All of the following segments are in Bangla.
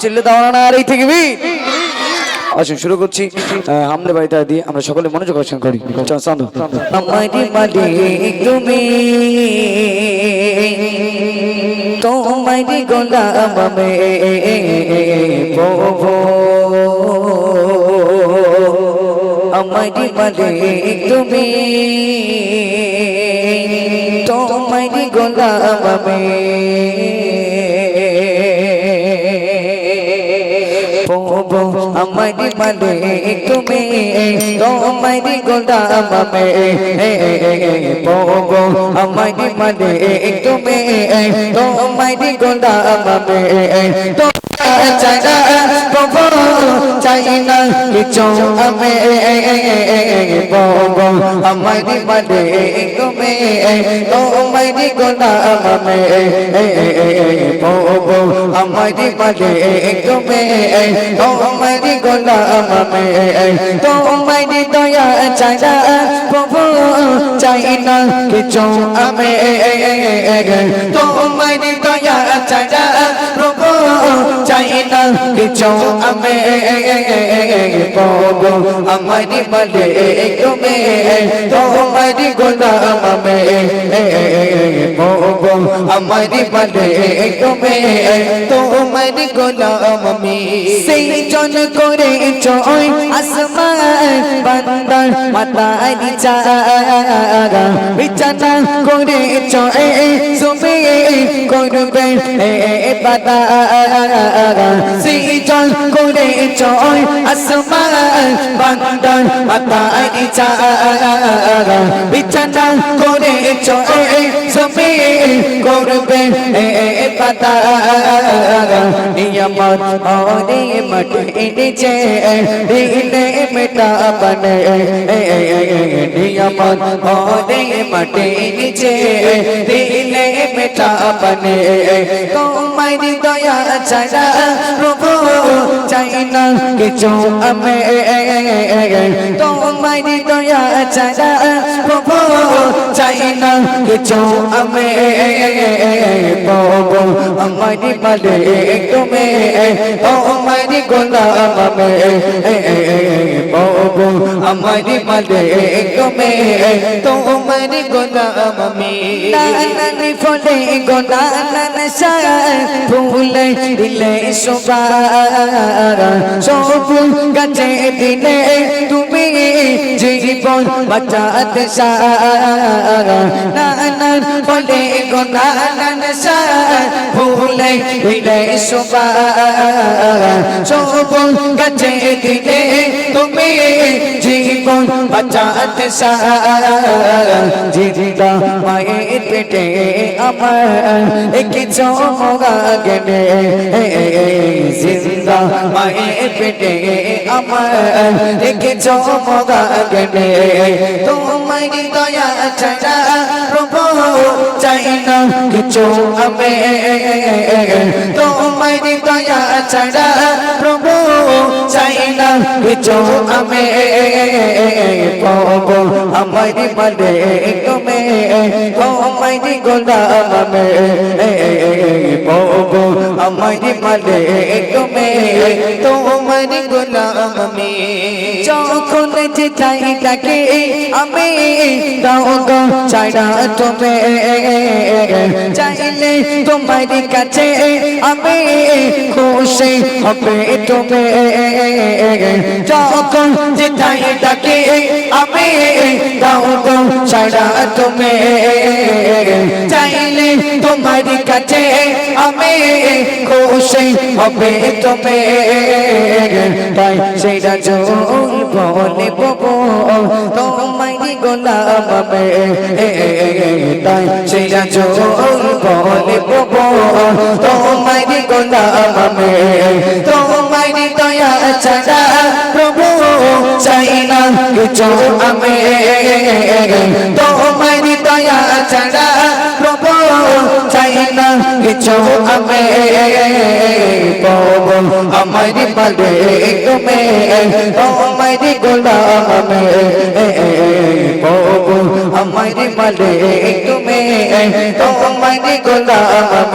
চিল্লে দাও না আর এই থেকে আসুন শুরু করছি। হামলে বাড়িতে দিয়ে আমরা সকলে মনোযোগ আকর্ষণ করি। চল, চন্দ্র আমারি মালিক তুমি তোমারি গোলাম আমি প্রভু। আমারি তুমি প্রভু আমারি মালিক তুমি তোমারি গোলাম আমি প্রভু আমারি মালিক তুমি তোমারি গোলাম আমি তো চাই না প্রভু চাই না কিছু আমি প্রভু আমারি মালিক তুমি তোমারি গোলাম আমি প্রভু আমারি মালিক তুমি তোমারি গোলাম আমি তোমারি দয়া না প্রভু চাই না কিছু। আমি তোমারি দয়া প্রভু চাই না কিছু আমি পাবো আমারি বলে তুমি তোমারি গোলাম আমি পাবো আমারি বলে তুমি তোমারি গোলাম আমি সেই জন করে চয় আসমান বান্দার মাতারি চাগা বিছানা করে চয় সুমে করবে এ পাতা সেই জন করে চয় আসমান বান্দার মাতারি চাগা বিছানা করে চয় সুমে করবে পাতা। নিয়মত ওরে মটে নিচে দিলে মেটা বনে। নিয়মত ওরে মটে নিচে দিলে মেটা বনে। তোমারি দয়া ছাড়া প্রভু চাই না কিছু আমি। তোমারি দয়া ছাড়া প্রভু চাই কিছু আমি। প্রভু আমারি মালিক তুমি। তোমারি গোলাম আমি। প্রভু আমারি মালিক তুমি। তোমারি গোলাম আমি। নানানি ফলে সায় ফুলে দিলে সুবার সবুল গাছে দিলে তুমি জীবন বাঁচাতে নানান ফলে গোলাম সায় ভুলে দিলে সুবার সবুল গাছে দিলে বাঁচাতে সারা জিজিদা মায়ের পেটে আমার একই চমকা গেলে জিন্দা মায়ের পেটে আমার একই চমকা গেলে তোমারি দয়া ছাড়া প্রভু চাই না কিছু আমি। তোমায় দয়া ছাড়া প্রভু চাই না কিছু আমি। প্রভু আমার মালে তুমি তোমারি গোলাম আমি। প্রভু আমারি মালে তুমি তোমারি গোলাম যখন যেটাই ডাকে আমি দাও গো চাইনা তুমি চাইলে তোমার কাছে আমি খুশি হবে তুমি যখন যেটাই ডাকে আমি দাও গো চাইনা তুমি। চাইলে তোমার কাছে আমি খুশি হবে তুমি তাই সেটা জোর বলে ববো তোমারি গোলাম আমি তাই সেটা জোর বলে ববো তোমারি গোলাম আমি চাই না কিছু আমি। তোমারি দয়া ছাড়া প্রভু চাই না কিছু আমি। প্রভু আমারি পালে তুমি তোমারি গোলাম প্রভু আমারি পালে তুমি তোমারি গোলাম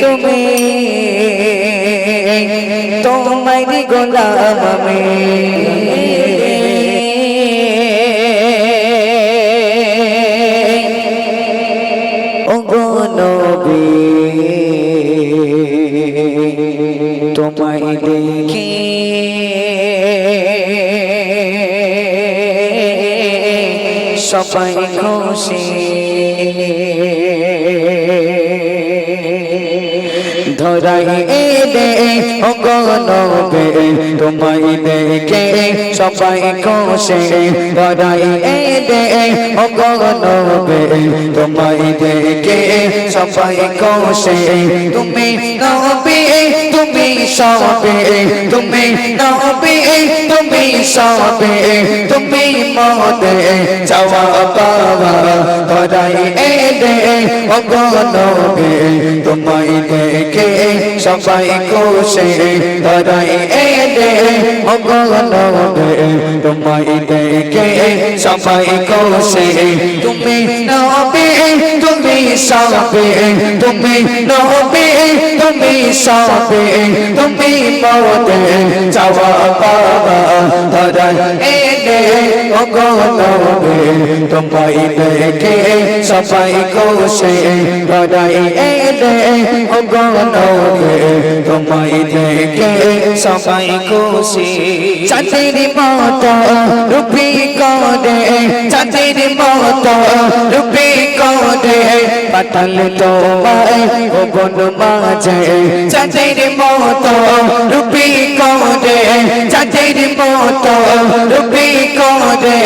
তুমি তোমায় গোলাম। আমি সবাই খুশি। ধরাই এলে ও গো নবী, তোমায় দেখে সবাই খুশি। ধরাই এলে ও গো নবী, তোমায় দেখে সবাই খুশি। তুমি নবী, তুমি সবে, তুমি নবী, তুমি সবে, তুমি মদে চাওয়া পাওয়া। ধরাই এলে ও গো নবী, তোমায় সবাই খুশি ধরাই গো নবী তোমায় দেখে। সবাই খুশি তুমি নবী তুমি সবে তুমি নবী তুমি সবে তুমি মদে চাওয়া পাওয়া ধরাই এলে ও গো নবী তোমায় দেখে সবাই খুশি ধরাই এলে ও গো নবী তোমায় দেখে সবাই খুশি চাঁদের মতো রূপী করে চাঁদের মতো রূপী করে পাতাল তোমায় ও বন মাঝে। চাঁদের মতো রূপী করে চাঁদের মতো রূপী করে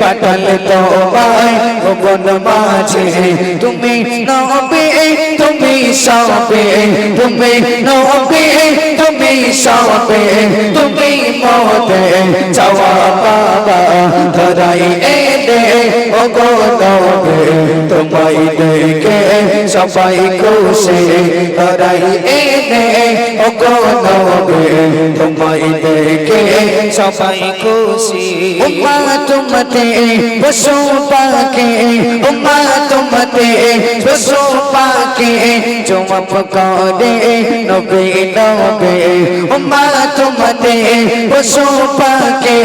পাতাল তোমায় ও মাঝে। তুমি নবে, তুমি সবে, তুমি নবে, তুমি সবে, তুমি মদে চাওয়া বাবা, ধরাই এলে ও গো নবে, তোমায় দেখে সবাই খুশি, ধরাই এলে ও গো নবে, তোমায় দেখে সবাই খুশি। উম্মা তুমতে পশু পাকে উম্মা তুমতে পশু পাকে চুমপ করে, নবে নবে। উম্মা তুমতে পশু পাকে।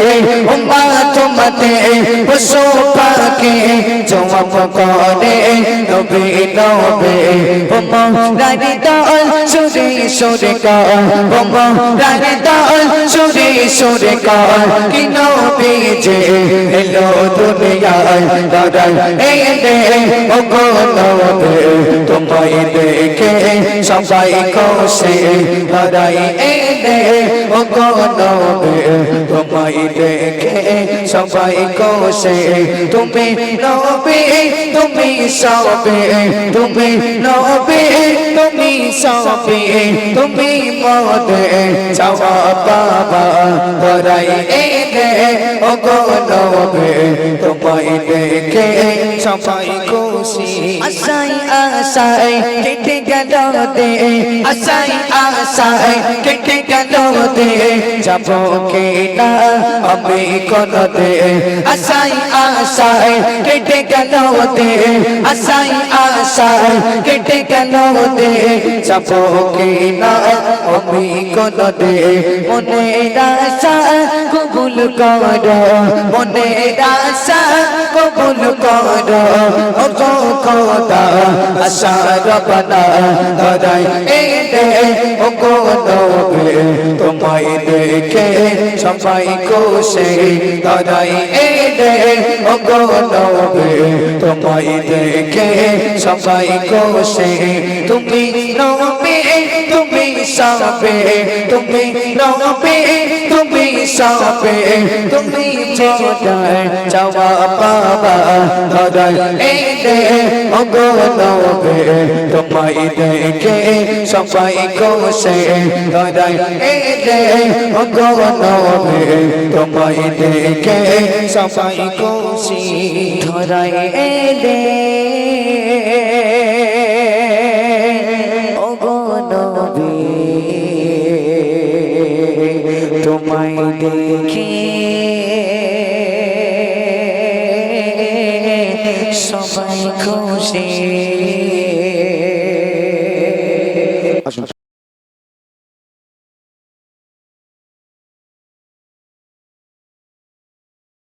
উম্মা তুমতে পশু পাকে চুমপ করে, নবে নবে। উম্মা রানী দল সুরে সুরে কর। উম্মা রানী দল সুরে সুরে কর। কি নবে যে এলো দুনিয়ায় দাদাই এই দে ও গো নবে। তোমায় দেখে সবাই খুশি এই দে ও গো তোমায় দেখে, সবাই খুশি। তুমি নবে, তুমি সবে। তুমি নবে, তুমি সবে। তুমি মদে চাওয়া বাবা ধরাই দে ও গো নবে। তোমায় দেখে সবাই খুশি। আশাই আশাই কেটে গেল দে। আশাই আশাই কেটে গেল দে। যাব কে আমি কোন দে, আশাই আশাই, কেটে গেল দে? আশাই আশাই, কেটে গেল দে? যাব কে না? আমি কোন দে, মনে আশা কবুল কর, মনে আশা কবুল কর। ও খোদা, আশা রবনা ধরাই দে ও গো তোমায় দেখে সবাই খুশি এই দে ও গো নবে তোমায় দেখে সবাই খুশি তুমি নবে তুমি সবে। তুমি নবে তুমি সবে, তুমি মোটায় চাওয়া বাবা ধরাই এই দে নবে। তোমায় দেখে সবাই খুশি ধরাই এই দে নবে। তোমায় দেখে সবাই খুশি ধরাই এই দে তোমায় দেখে সবাই খুশি।